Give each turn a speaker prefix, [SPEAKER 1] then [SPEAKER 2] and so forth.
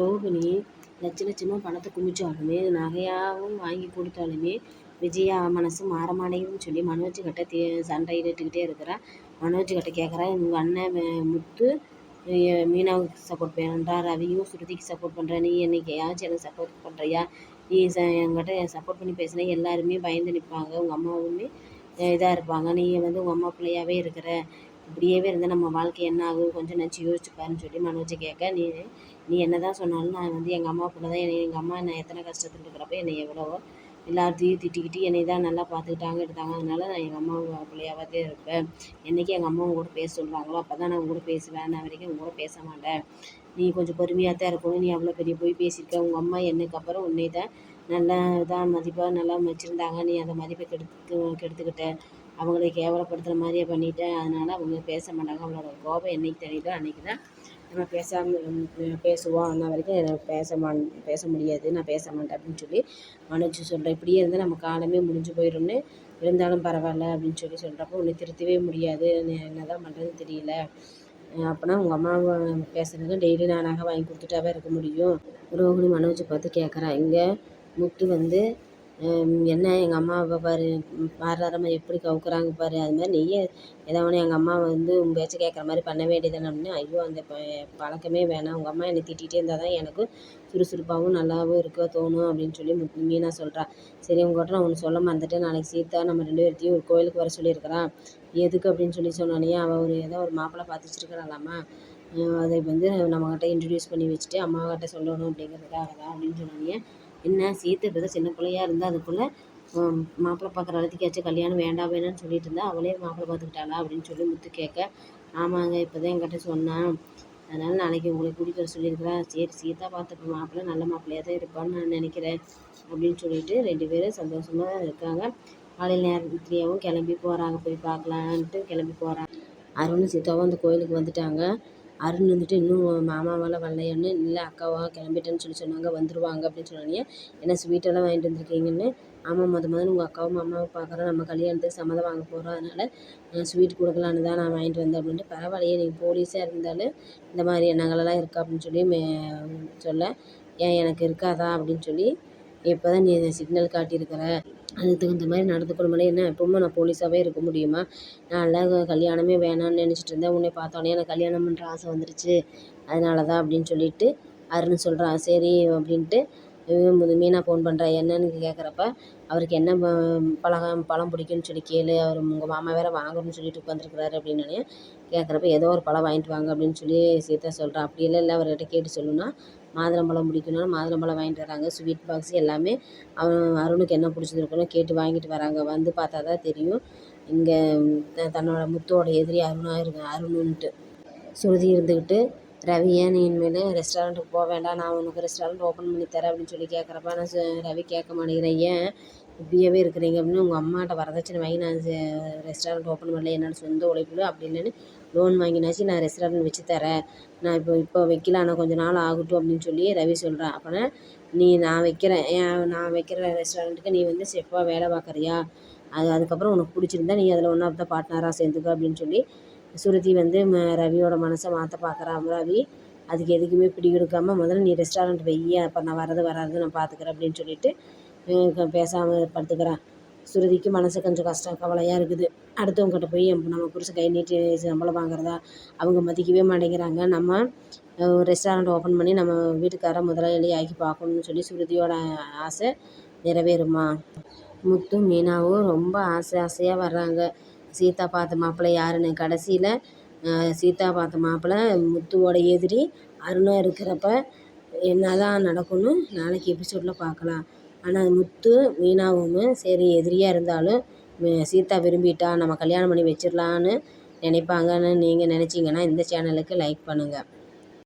[SPEAKER 1] ரோகிணி லட்ச லட்சமாக பணத்தை குமிச்சாலுமே நகையாகவும் வாங்கி கொடுத்தாலுமே விஜயா மனசு மாற மாட்டேங்குதுன்னு சொல்லி மனோஜ் கிட்ட தே சண்டையிட்டுக்கிட்டே இருக்கிறா. மனோஜ் கிட்ட கேட்குறா உங்கள் அண்ணன் முத்து மீனாவுக்கு சப்போர்ட் பண்ணுறா ரவியும் ஸ்ருதிக்கு சப்போர்ட் பண்ணுற நீ என்னைக்கையாச்சும் எனக்கு சப்போர்ட் பண்ணுறியா நீ ச என்கிட்ட சப்போர்ட் பண்ணி பேசினா எல்லாருமே பயந்து நிற்பாங்க உங்கள் அம்மாவுமே இதாக இருப்பாங்க. நீ வந்து உங்கள் அம்மா பிள்ளையாகவே இருக்கிற. இப்படியே இருந்தால் நம்ம வாழ்க்கை என்ன ஆகும் கொஞ்சம் நினச்சி யோசிச்சு பாருன்னு சொல்லி மனோஜ் கேட்க நீ நீ என்ன தான் சொன்னாலும் நான் வந்து எங்கள் அம்மா கூட தான் என்னை எங்கள் அம்மா நான் எத்தனை கஷ்டத்தில் இருக்கிறப்ப என்னை எவ்வளவோ எல்லாத்தையும் திட்டிக்கிட்டு என்னை தான் நல்லா பார்த்துக்கிட்டாங்க எடுத்தாங்க. அதனால நான் எங்கள் அம்மா பிள்ளையாவே தான் இருப்பேன். என்றைக்கு எங்கள் அம்மா கூட பேச சொல்கிறாங்களோ அப்போ தான் நான் கூட பேசுவேன். நான் வரைக்கும் உங்கள்கூட கூட பேச மாட்டேன். நீ கொஞ்சம் பொறுமையாக தான் இருக்கணும். நீ அவ்வளோ பெரிய போய் பேசியிருக்க. உங்கள் அம்மா என்னைக்கு அப்புறம் உன்னை தான் நல்லா இதாக மதிப்பாக நல்லா வச்சுருந்தாங்க நீ அந்த மதிப்பை கெடுத்து கெடுத்துக்கிட்ட. அவங்களை கேவலப்படுத்துகிற மாதிரியே பண்ணிட்டேன் அதனால் அவங்க பேச மாட்டாங்க. அவங்களோட கோபம் என்றைக்கு தெரியுதோ அன்றைக்கி தான் நம்ம பேசாமல் பேசுவோம். அன்ன வரைக்கும் பேச மா பேச முடியாது. நான் பேச மாட்டேன் அப்படின்னு சொல்லி மனோஜ் சொல்கிறேன் இப்படியே இருந்தால் நம்ம காலமே முடிஞ்சு போயிடும்னு இருந்தாலும் பரவாயில்ல அப்படின்னு சொல்லி சொல்கிறப்போ உன்னை திருத்தவே முடியாது. என்ன தான் பண்ணுறதுன்னு தெரியல. அப்போனா உங்கள் அம்மாவை பேசுகிறதுக்கு டெய்லி நான் வாங்கி கொடுத்துட்டாவே இருக்க முடியும். ரோகிணி மனோஜை பார்த்து கேட்குறேன் இங்கே முத்து வந்து என்ன எங்கள் அம்மாவை பாரு அம்மா எப்படி கவுக்குறாங்க பாரு அது மாதிரி நீயே ஏதோ ஒன்று எங்கள் அம்மா வந்து உன் பேச்சை கேட்குற மாதிரி பண்ண வேண்டியதானே அப்படின்னு ஐயோ அந்த ப பழக்கமே வேணாம். உங்கள் அம்மா என்னை திட்டிகிட்டே இருந்தால் தான் எனக்கும் சுறுசுறுப்பாகவும் நல்லாவும் இருக்க தோணும் அப்படின்னு சொல்லி மீனா சொல்கிறா சரி உங்கள்கிட்ட நான் ஒன்று சொல்ல மறந்துட்டேன். நாளைக்கு சீதா நம்ம ரெண்டு பேர்த்தையும் ஒரு கோயிலுக்கு வர சொல்லியிருக்கிறான் எதுக்கு அப்படின்னு சொல்லி சொன்னானே அவள் ஒரு ஏதோ ஒரு மாப்பிள்ளை பார்த்து வச்சிருக்கிறாளாம்மா அதை வந்து நம்மக்கிட்ட இன்ட்ரடியூஸ் பண்ணி வச்சுட்டு அம்மாக்கிட்ட சொல்லணும் அப்படிங்கிறதுக்காக தான் அப்படின்னு சொன்னானே என்ன சீத்தை இப்போ தான் சின்ன பிள்ளையா இருந்தால் அதுக்குள்ளே மாப்பிள்ளை பார்க்குற அளத்துக்காச்சும் கல்யாணம் வேண்டாம் வேணாம்னு சொல்லிட்டு இருந்தா அவளே மாப்பிள்ளை பார்த்துக்கிட்டாளா அப்படின்னு சொல்லி முத்து கேட்க ஆமாங்க இப்போ தான் என்கிட்ட சொன்னான். அதனால் நாளைக்கு உங்களை கூட்டிகிட்டு வர சொல்லியிருக்கிறா. சரி சீதா பார்த்துப்ப மாப்பிள்ளை நல்ல மாப்பிள்ளையாக தான் இருப்பான்னு நான் நினைக்கிறேன் அப்படின்னு சொல்லிட்டு ரெண்டு பேரும் சந்தோஷமாக இருக்காங்க. காலையில் நேரத்துலேயாவும் கிளம்பி போகிறாங்க போய் பார்க்கலான்ட்டு கிளம்பி போகிறாங்க அருணும் சீதாவும் அந்த கோயிலுக்கு வந்துட்டாங்க. அருண் வந்துட்டு இன்னும் மாமாவால் வரலையான்னு இல்லை அக்காவா கிளம்பிட்டேன்னு சொல்லி சொன்னாங்க வந்துடுவாங்க அப்படின்னு சொன்னோடனே என்ன ஸ்வீட்டெல்லாம் வாங்கிட்டு வந்திருக்கீங்கன்னு? ஆமாம் முத முதல்ல உங்கள் அக்காவும் மாமாவும் பார்க்குறோம் நம்ம கல்யாணத்துக்கு சம்மதம் வாங்க போகிறோம் அதனால் ஸ்வீட் கொடுக்கலான்னு தான் நான் வாங்கிட்டு வந்தேன் அப்படின்ட்டு பரவாயில்லையே நீங்கள் போலீஸாக இருந்தாலும் இந்த மாதிரி எண்ணங்களெல்லாம் இருக்கா? அப்படின்னு சொல்லி மே சொல்ல ஏன் எனக்கு இருக்காதா? அப்படின்னு சொல்லி இப்போ தான் நீ சிக்னல் காட்டியிருக்கிற? அதுக்கு தகுந்த மாதிரி நடந்துக்கணுமே என்ன எப்போவுமே நான் போலீஸாகவே இருக்க முடியுமா? நான்லாம் கல்யாணமே வேணாம்னு நினச்சிட்டு இருந்தேன். உன்னை பார்த்தோன்னே எனக்கு கல்யாணம் பண்ணுற ஆசை வந்துருச்சு. அதனால தான் அப்படின்னு சொல்லிட்டு அருண் சொல்கிறான் சரி அப்படின்ட்டு. மீனா ஃபோன் பண்ணுறா என்னன்னு கேட்குறப்ப அவருக்கு என்ன பழகம் பழம் பிடிக்கும்னு சொல்லி கேளு. அவர் உங்கள் மாமா வேறு வாங்கணும்னு சொல்லிட்டு உட்காந்துருக்குறாரு அப்படின்னு கேட்குறப்ப ஏதோ ஒரு பழம் வாங்கிட்டு வாங்க அப்படின்னு சொல்லி சீதா சொல்கிறா இல்லை இல்லை அவர்கிட்ட கேட்டு சொல்லுன்னா மாதுளம்பழம் பிடிக்கும்னாலும் மாதுளம்பழம் வாங்கிட்டு வராங்க. ஸ்வீட் பாக்ஸ் எல்லாமே அவன் அருணுக்கு என்ன பிடிச்சிருக்குன்னு கேட்டு வாங்கிட்டு வராங்க. வந்து பார்த்தா தான் தெரியும். இங்கே தன்னோட முத்தோட எதிரி அருணாக இருக்கு அருணுன்ட்டு சுருதி இருந்துக்கிட்டு ரவி ஏன் நீ இனிமேல் ரெஸ்டாரண்ட்டுக்கு போக வேண்டாம்? நான் உனக்கு ரெஸ்டாரண்ட் ஓப்பன் பண்ணி தரேன் அப்படின்னு சொல்லி கேட்குறப்ப நான் ரவி கேட்க மாட்டேங்கிறேன். ஏன் இப்படியாவே இருக்கிறீங்க அப்படின்னு உங்கள் அம்மாட்ட வரதட்சணை வாங்கி நான் ரெஸ்டாரண்ட் ஓப்பன் பண்ணல என்னோடய சொந்த உழைப்பில் அப்படி இல்லைன்னு லோன் வாங்கினாச்சு. நான் ரெஸ்டாரண்ட் வச்சு தரேன். நான் இப்போ இப்போ வைக்கல ஆனால் கொஞ்சம் நாள் ஆகட்டும் அப்படின்னு சொல்லி ரவி சொல்கிறான் அப்போனா நீ நான் வைக்கிறேன். நான் வைக்கிற ரெஸ்டாரண்ட்டுக்கு நீ வந்து செஃப்பாக வேலை பார்க்குறியா? அது அதுக்கப்புறம் உனக்கு பிடிச்சிருந்தா நீ அதில் ஒன்றா தான் பார்ட்னராக சேர்ந்துக்க அப்படின்னு சொல்லி சுருதி வந்து ரவியோட மனசை மாற்ற பார்க்குறான் ரவி அதுக்கு எதுக்குமே பிடி கொடுக்காம முதல்ல நீ ரெஸ்டாரண்ட் வெய்ய அப்போ நான் வர்றது வராது நான் பார்த்துக்குறேன் அப்படின்னு சொல்லிட்டு பேசாமல் படுத்துக்கிறான். சுருதிக்கு மனசு கொஞ்சம் கஷ்டம் கவலையாக இருக்குது. அடுத்தவங்ககிட்ட போய் நம்ம புருஷன் கை நீட்டி சம்பளம் வாங்குறதா? அவங்க மதிக்கவே மாட்டேங்கிறாங்க. நம்ம ரெஸ்டாரண்ட் ஓப்பன் பண்ணி நம்ம வீட்டுக்கார முதலாளி ஆக்கி பார்க்கணுன்னு சொல்லி சுருதியோட ஆசை நிறைவேறுமா? முத்தும் மீனாவும் ரொம்ப ஆசை ஆசையாக வர்றாங்க. சீதா பார்த்த மாப்பிள்ளை யாருன்னு கடைசியில் சீதா பார்த்த மாப்பிள்ளை முத்துவோட எதிரி அருணாக இருக்கிறப்ப என்ன தான் நடக்கும்னு நாளைக்கு எபிசோடில் பார்க்கலாம். ஆனால் முத்து மீனாவும் சரி எதிரியாக இருந்தாலும் சீதா விரும்பிட்டா நம்ம கல்யாணம் பண்ணி வச்சிடலான்னு நினைப்பாங்கன்னு நீங்கள் நினச்சிங்கன்னா இந்த சேனலுக்கு லைக் பண்ணுங்கள்